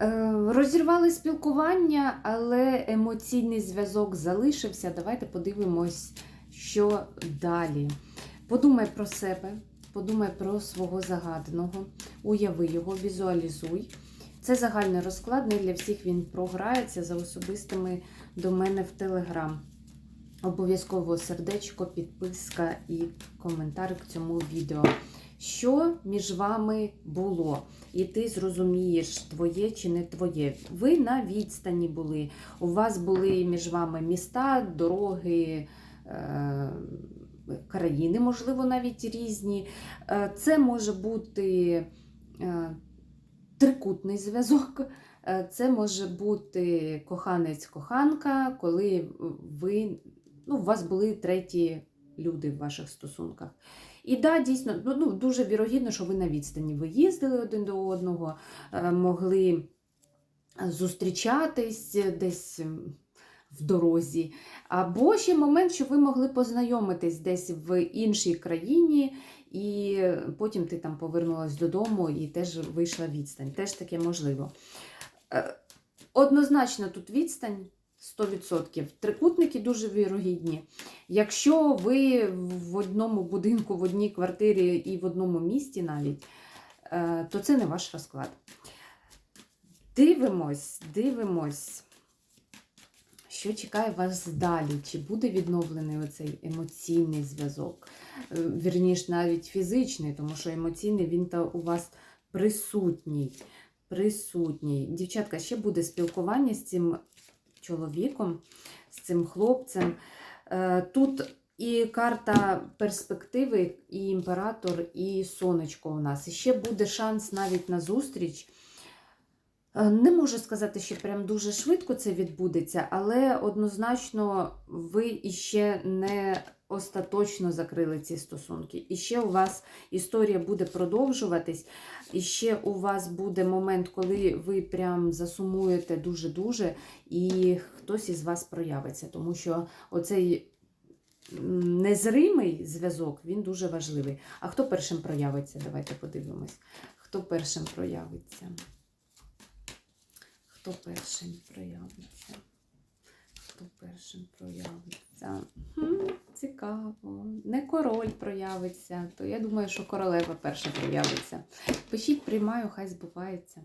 Е, Розірвали спілкування, але емоційний зв'язок залишився. Давайте подивимось, що далі. Подумай про себе, подумай про свого загаданого, уяви його, візуалізуй. Це загальний розклад, не для всіх він програється за особистими до мене в Телеграм. Обов'язково сердечко, підписка і коментар к цьому відео. Що між вами було? І ти зрозумієш, твоє чи не твоє. Ви на відстані були. У вас були між вами міста, дороги, е, країни, можливо, навіть різні. Е, Це може бути е, трикутний зв'язок. Це може бути коханець-коханка, коли ви, ну, у вас були треті люди в ваших стосунках. І да, дійсно, ну, ну, дуже вірогідно, що ви на відстані. Ви їздили один до одного, е, могли зустрічатись десь в дорозі. Або ще момент, що ви могли познайомитись десь в іншій країні, і потім ти там повернулась додому і теж вийшла відстань. Теж таке можливо. Е, Однозначно тут відстань 100%. Трикутники дуже вірогідні. Якщо ви в одному будинку, в одній квартирі і в одному місті навіть, е, то це не ваш розклад. Дивимось, дивимось, що чекає вас далі. Чи буде відновлений оцей емоційний зв'язок? Е, Вірніше, навіть фізичний, тому що емоційний він то у вас присутній. Присутній. Дівчатка, ще буде спілкування з цим чоловіком, з цим хлопцем. Е, Тут і карта перспективи, і імператор, і сонечко у нас. І ще буде шанс навіть на зустріч. Е, Не можу сказати, що прям дуже швидко це відбудеться, але однозначно ви іще не остаточно закрили ці стосунки. І ще у вас історія буде продовжуватись, і ще у вас буде момент, коли ви прям засумуєте дуже-дуже, і хтось із вас проявиться, тому що оцей незримий зв'язок, він дуже важливий. А хто першим проявиться? Давайте подивимось. Хто першим проявиться? Хто першим проявиться? Хто першим проявиться? Хм, цікаво. Не король проявиться, то я думаю, що королева перша проявиться. Пишіть, приймаю, хай збувається.